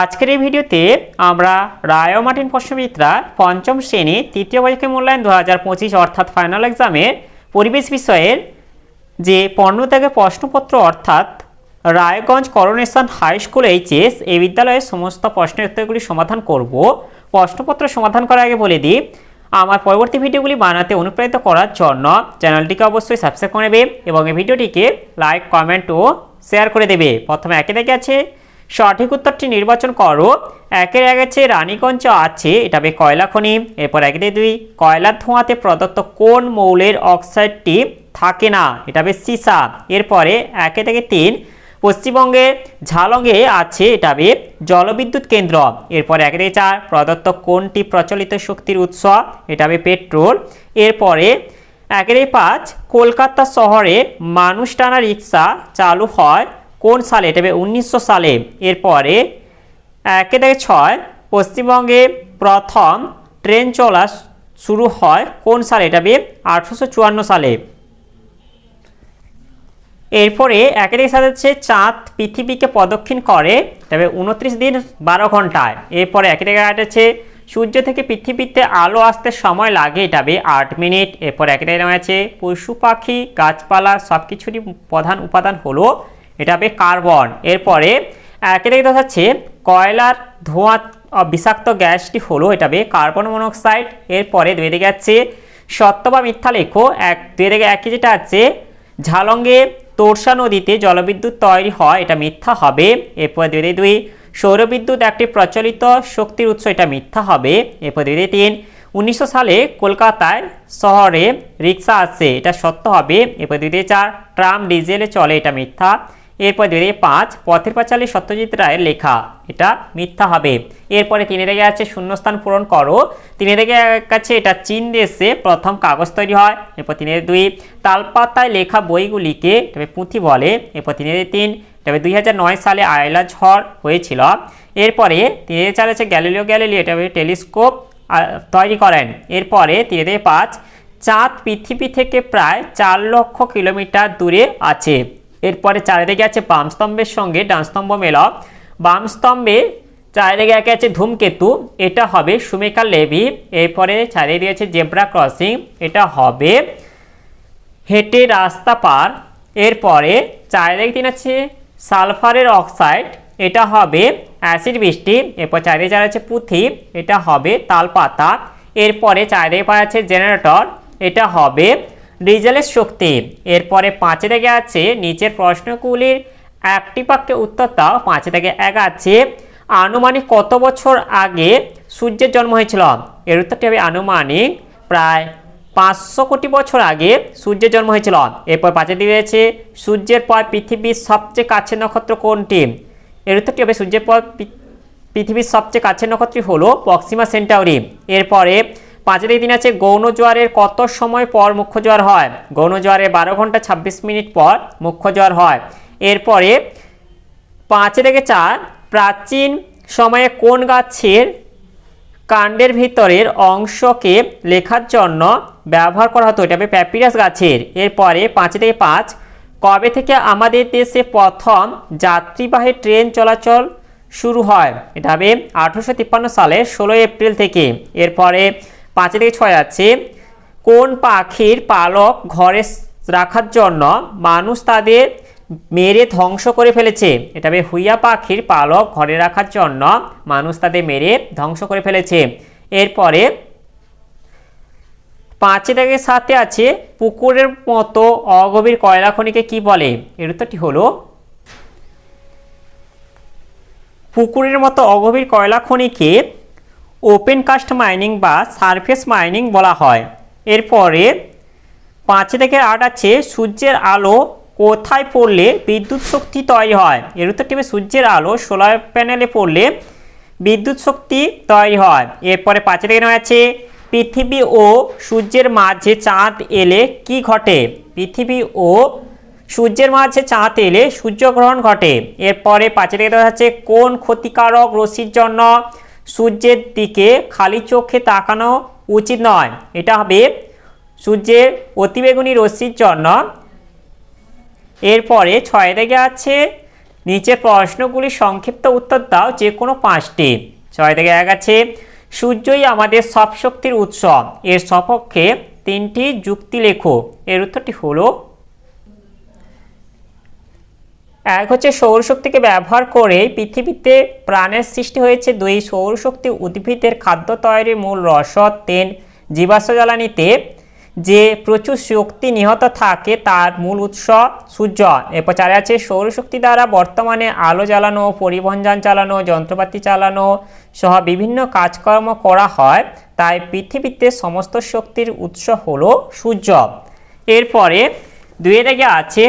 আজকের এই ভিডিওতে আমরা রায় মার্টিন প্রশ্নবিদ্যা পঞ্চম শ্রেণি তৃতীয় বৈশাখী মূল্যায়ন দু হাজার পঁচিশ অর্থাৎ ফাইনাল এক্সামের পরিবেশ বিষয়ের যে পণ্যত্যাগের প্রশ্নপত্র অর্থাৎ Raiganj coronation high school HS এই বিদ্যালয়ের সমস্ত প্রশ্নের উত্তরগুলি সমাধান করব। প্রশ্নপত্র সমাধান করার আগে বলে দিই, আমার পরবর্তী ভিডিওগুলি বানাতে অনুপ্রাণিত করার জন্য চ্যানেলটিকে অবশ্যই সাবস্ক্রাইব করে নেবে এবং এই ভিডিওটিকে লাইক, কমেন্ট ও শেয়ার করে দেবে। প্রথমে একে দেখে আছে সঠিক উত্তরটি নির্বাচন করো। একের এক রানীগঞ্জ আছে, এটা হবে কয়লা খনি। এরপর একে দুই, কয়লার ধোঁয়াতে প্রদত্ত কোন মৌলের অক্সাইডটি থাকে না, এটা হবে সিসা। এরপরে একে থেকে তিন, পশ্চিমবঙ্গে ঝালংয়ে আছে, এটা হবে জলবিদ্যুৎ কেন্দ্র। এরপরে একে থেকে চার, প্রদত্ত কোনটি প্রচলিত শক্তির উৎস, এটা হবে পেট্রোল। এরপরে একের পাঁচ, কলকাতা শহরে মানুষ টানা রিক্সা চালু হয় কোন সালে? এটা উনিশশো সালে। এরপরে একে থেকে ছয়। পশ্চিমবঙ্গে প্রথম ট্রেন চলা শুরু হয় কোন সালে? এটা আঠারোশো সালে। এরপরে, একে থেকে সাথে হচ্ছে চাঁদ পৃথিবীকে প্রদক্ষিণ করে। তবে উনত্রিশ দিন, বারো ঘন্টায়। এরপরে, একে থেকে আট আছে সূর্য থেকে পৃথিবীতে আলো আসতে সময় লাগে। এটা হবে আট মিনিট। এরপর, একে থেকে আছে পশু পাখি, গাছপালা সব কিছুরই প্রধান উপাদান হলো এটা হবে কার্বন। এরপরে থেকে দেখা যাচ্ছে কয়লার ধোঁয়া বিষাক্ত গ্যাসটি হলো, এটা হবে কার্বন মনোক্সাইড। এরপরে দুই দিকে আছে সত্য বা মিথ্যা লেখো। এক, দুই দিকে একই যেটা আছে, ঝালঙ্গে তোরসা নদীতে জলবিদ্যুৎ তৈরি হয়, এটা মিথ্যা হবে। এরপর দুই দিকে দুই, সৌরবিদ্যুৎ একটি প্রচলিত শক্তির উৎস, এটা মিথ্যা হবে। এরপর দুই তিন, উনিশশো সালে কলকাতায় শহরে রিক্সা আসে এটা সত্য হবে। এরপর দুই চার, ট্রাম ডিজেলে চলে, এটা মিথ্যা। এরপর দুই দিকে পাঁচ, পথের পাঁচালী সত্যজিৎ রায়ের লেখা। এটা মিথ্যা হবে। এরপরে তিনে দিকে আছে শূন্যস্থান পূরণ করো। তিনে দিকে কাছে এটা চীন দেশে প্রথম কাগজ তৈরি হয়। এরপর তিনে দুই, তালপাতায় লেখা বইগুলিকে তবে পুঁথি বলে। এরপর তিনে তিন তবে দুই হাজার নয় সালে আয়লা ঝড় হয়েছিল। এরপরে তিনে চার আছে গ্যালিলিও গ্যালিলিও, এটা টেলিস্কোপ তৈরি করেন। এরপরে তিনে থেকে পাঁচ, চাঁদ পৃথিবী থেকে প্রায় চার লক্ষ কিলোমিটার দূরে আছে। এরপরে চারিদিকে আছে বামস্তম্ভের সঙ্গে ডান ডানস্তম্ভ মেলক বামস্তম্ভে চারিদিকে একে আছে ধূমকেতু, এটা হবে সুমেকা লেভি এরপরে চারিদিকে আছে জেব্রা ক্রসিং, এটা হবে হেঁটে রাস্তা পার। এরপরে চারিদিকে তিন আছে সালফারের অক্সাইড, এটা হবে অ্যাসিড বৃষ্টি, এরপর চারিদিকে চার আছে পুঁথি, এটা হবে তালপাতা। এরপরে চারিদিকে পাওয়া আছে জেনারেটর, এটা হবে ডিজেলের শক্তি। এরপরে পাঁচে থেকে আছে নিচের প্রশ্নগুলির একটি বাক্যে উত্তর দাও। পাঁচে থেকে এক আছে, আনুমানিক কত বছর আগে সূর্যের জন্ম হয়েছিল? এর উত্তরটি হবে আনুমানিক প্রায় পাঁচশো কোটি বছর আগে সূর্যের জন্ম হয়েছিল। এরপর পাঁচে দিয়ে রয়েছে সূর্যের পর পৃথিবীর সবচেয়ে কাছের নক্ষত্র কোনটি? এর উত্তরটি হবে সূর্যের পর পৃথিবীর সবচেয়ে কাছের নক্ষত্রটি হলো পক্সিমা সেন্টাউরি। এরপরে পাঁচের দিন আছে গৌণ জোয়ারের কত সময় পর মুখ্য জোয়ার হয়? গৌণ জোয়ারের বারো ঘণ্টা ছাব্বিশ মিনিট পর মুখ্য জোয়ার হয়। এরপরে পাঁচে থেকে চার প্রাচীন সময়ে কোন গাছের কাণ্ডের ভিতরের অংশকে লেখার জন্য ব্যবহার করা হতো? এটা প্যাপিরাস গাছের। এরপরে পাঁচ থেকে পাঁচ, কবে থেকে আমাদের দেশে প্রথম যাত্রীবাহী ট্রেন চলাচল শুরু হয়? এটা হবে আঠারোশো সালের ষোলোই এপ্রিল থেকে। এরপরে পাঁচ থেকে ছয় আছে, কোন পাখির পালক ঘরে রাখার জন্য মানুষ তাদের মেরে ধ্বংস করে ফেলেছে? এটা হুইয়া পাখির পালক ঘরে রাখার জন্য মানুষ তাদের মেরে ধ্বংস করে ফেলেছে। এরপরে পাঁচে থেকে সাথে আছে, পুকুরের মতো অগভীর কয়লা খনিকে কি বলে? এর উত্তরটি হলো, পুকুরের মতো অগভীর কয়লা খনিকে ওপেন কাস্ট মাইনিং বা সারফেস মাইনিং বলা হয়। এরপরে পাঁচ থেকে আট আছে, সূর্যের আলো কোথায় পড়লে বিদ্যুৎ শক্তি তৈরি হয়? এর উত্তরটি হবে সূর্যের আলো সোলার প্যানেলে পড়লে বিদ্যুৎ শক্তি তৈরি হয়। এরপরে পাঁচে থেকে নয় আছে, পৃথিবী ও সূর্যের মাঝে চাঁদ এলে কি ঘটে? পৃথিবী ও সূর্যের মাঝে চাঁদ এলে সূর্যগ্রহণ ঘটে। এরপরে পাঁচে থেকে দেখা যাচ্ছে কোন ক্ষতিকারক রশ্মির জন্য সূর্যের দিকে খালি চোখে তাকানো উচিত নয়। এটা হবে সূর্যের অতিবেগুনি রশ্মির জন্য। এরপরে ছয় থেকে আছে নিচের প্রশ্নগুলি সংক্ষিপ্ত উত্তর দাও যে কোনো পাঁচটি। ছয় থেকে এক আছে, সূর্যই আমাদের সব শক্তির উৎস। এর সপক্ষে তিনটি যুক্তি লেখো। এর উত্তরটি হলো এক হচ্ছে সৌরশক্তিকে ব্যবহার করে পৃথিবীতে প্রাণের সৃষ্টি হয়েছে। দুই, সৌরশক্তি উদ্ভিদের খাদ্য তৈরির মূল রসদ। তেন, জীবাশ্ম জ্বালানিতে যে প্রচুর শক্তি নিহত থাকে, তার মূল উৎস সূর্য। এরপর আছে সৌরশক্তি দ্বারা বর্তমানে আলো জ্বালানো পরিবহন যান চালানো, যন্ত্রপাতি চালানো সহ বিভিন্ন কাজকর্ম করা হয়। তাই পৃথিবীতে সমস্ত শক্তির উৎস হলো সূর্য। এরপরে দুয়ে দিকে আছে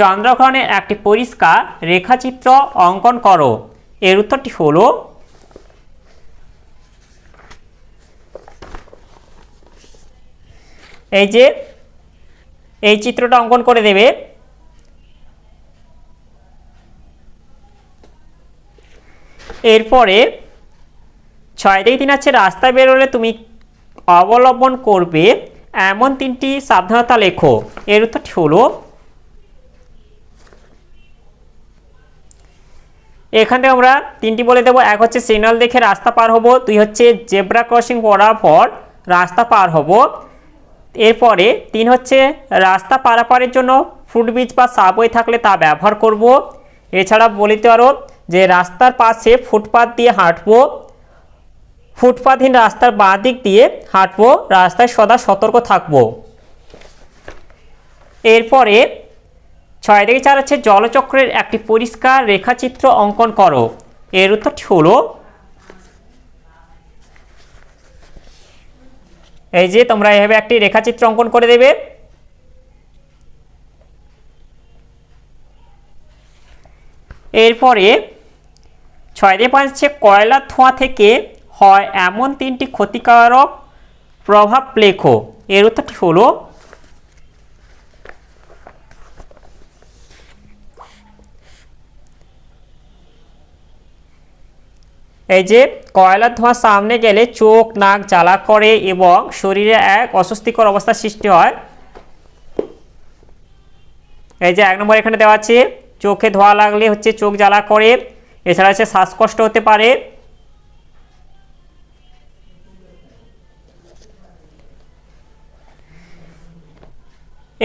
চন্দ্রগ্রহণের একটি পরিষ্কার রেখাচিত্র অঙ্কন করো। এর উত্তরটি হলো এই যে, এই চিত্রটা অঙ্কন করে দেবে। এরপরে ছয় থেকে তিন আছে, রাস্তায় বেরোলে তুমি অবলম্বন করবে এমন তিনটি সাবধানতা লেখো। এর উত্তরটি হলো এখান থেকে আমরা তিনটি বলে দেবো। এক হচ্ছে সিগন্যাল দেখে রাস্তা পার হব। দুই হচ্ছে জেব্রা ক্রসিং পর রাস্তা পার হব। এরপরে তিন হচ্ছে রাস্তা পারাপারের জন্য ফুটব্রিজ বা সাবওয়ে থাকলে তা ব্যবহার করব। এছাড়া বলিতে পারো যে রাস্তার পাশে ফুটপাথ দিয়ে হাঁটব। ফুটপাথহীন রাস্তার বাঁ দিক দিয়ে হাঁটব। রাস্তায় সদা সতর্ক থাকব। এরপরে ছয় থেকে চার হচ্ছে জলচক্রের একটি পরিষ্কার রেখাচিত্র অঙ্কন করো। এর উত্তরটি হলো, এই যে তোমরা এভাবে একটি রেখাচিত্র অঙ্কন করে দেবে। এরপরে ছয় দিয়ে পাঁচ হচ্ছে কয়লার ধোঁয়া থেকে হয় এমন তিনটি ক্ষতিকারক প্রভাব লেখো। এর উত্তরটি হলো এই যে কয়লার ধোঁয়া সামনে গেলে চোখ, নাক জ্বালা করে এবং শরীরে এক অস্বস্তিকর অবস্থার সৃষ্টি হয়। এই যে এক নম্বর এখানে দেওয়া আছে, চোখে ধোঁয়া লাগলে হচ্ছে চোখ জ্বালা করে, এছাড়া হচ্ছে শ্বাসকষ্ট হতে পারে।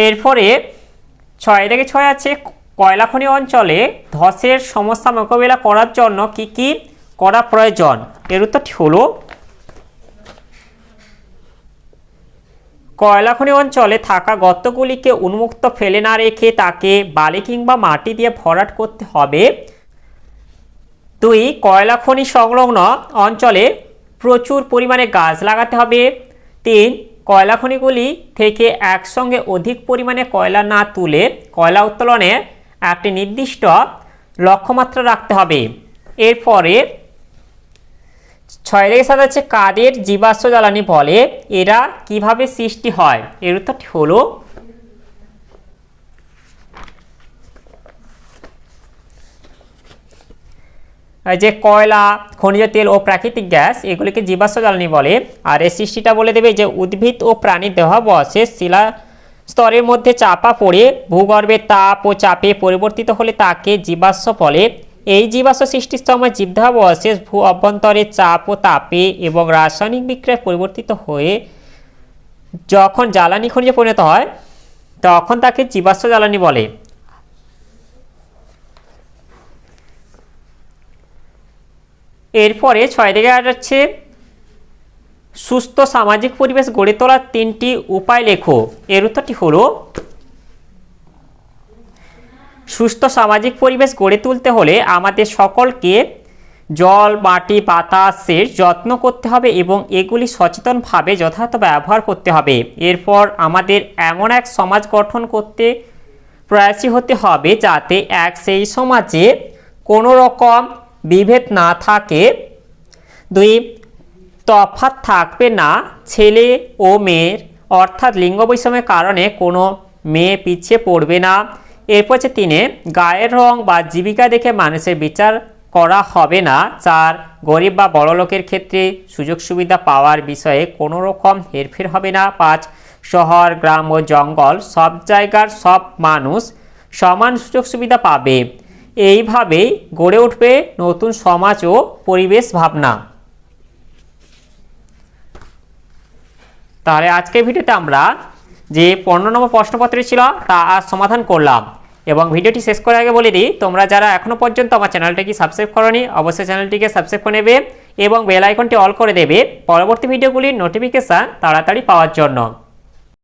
এরপরে ছয় থেকে ছয় আছে কয়লাখনি অঞ্চলে ধসের সমস্যা মোকাবিলা করার জন্য কি কি করা প্রয়োজন। এর উত্তরটি হলো, কয়লাখনি অঞ্চলে থাকা গর্তগুলিকে উন্মুক্ত ফেলে না রেখে তাকে বালি কিংবা মাটি দিয়ে ভরাট করতে হবে। দুই, কয়লাখনি সংলগ্ন অঞ্চলে প্রচুর পরিমাণে গাছ লাগাতে হবে। তিন, কয়লাখনিগুলি থেকে একসঙ্গে অধিক পরিমাণে কয়লা না তুলে কয়লা উত্তোলনে একটি নির্দিষ্ট লক্ষ্যমাত্রা রাখতে হবে। এরপরে ছয় রেখে সাত হচ্ছে কাদের জীবাশ্ম জ্বালানি বলে? এরা কীভাবে সৃষ্টি হয়? এর উত্তরটি হলো যে কয়লা, খনিজ তেল ও প্রাকৃতিক গ্যাস, এগুলিকে জীবাশ্ম জ্বালানি বলে। আর এর সৃষ্টিটা বলে দেবে যে উদ্ভিদ ও প্রাণীর দেহাবশেষ শিলা স্তরের মধ্যে চাপা পড়ে ভূগর্ভের তাপ ও চাপে পরিবর্তিত হলে তাকে জীবাশ্ম বলে। এই জীবাশ্ম সৃষ্টির সময় জীবধাবশেষ ভূ অভ্যন্তরে চাপ ও তাপে এবং রাসায়নিক বিক্রিয়ায় পরিবর্তিত হয়ে যখন জ্বালানি খনিজে পরিণত হয়, তখন তাকে জীবাশ্ম জ্বালানি বলে। এরপরে ছয় থেকে আট হচ্ছে সুস্থ সামাজিক পরিবেশ গড়ে তোলার তিনটি উপায় লেখো। এর উত্তরটি হলো সুস্থ সামাজিক পরিবেশ গড়ে তুলতে হলে আমাদের সকলকে জল, মাটি, বাতাসের যত্ন করতে হবে এবং এগুলি সচেতনভাবে যথাযথ ব্যবহার করতে হবে। এরপর আমাদের এমন এক সমাজ গঠন করতে প্রয়াসী হতে হবে যাতে এক সেই সমাজে কোনো রকম বিভেদ না থাকে, দুই তফাৎ থাকবে না, ছেলে ও মেয়ের অর্থাৎ লিঙ্গ বৈষম্যের কারণে কোনো মেয়ে পিছিয়ে পড়বে না। এরপর হচ্ছে তিনে, গায়ের রং বা জীবিকা দেখে মানুষের বিচার করা হবে না। চার, গরিব বা বড় লোকের ক্ষেত্রে সুযোগ সুবিধা পাওয়ার বিষয়ে কোনো রকম হেরফের হবে না। পাঁচ, শহর, গ্রাম ও জঙ্গল সব জায়গার সব মানুষ সমান সুযোগ সুবিধা পাবে। এইভাবেই গড়ে উঠবে নতুন সমাজ ও পরিবেশ ভাবনা। তাহলে আজকের ভিডিওতে আমরা যে পনেরো নম্বর প্রশ্নপত্র ছিল তা আজ সমাধান করলাম। এবং ভিডিওটি শেষ করার আগে বলে দিই, তোমরা যারা এখনও পর্যন্ত আমার চ্যানেলটিকে সাবস্ক্রাইব করনি, অবশ্যই চ্যানেলটিকে সাবস্ক্রাইব করে নেবে এবং বেল আইকনটি অল করে দেবে। পরবর্তী ভিডিওগুলির নোটিফিকেশান তাড়াতাড়ি পাওয়ার জন্য।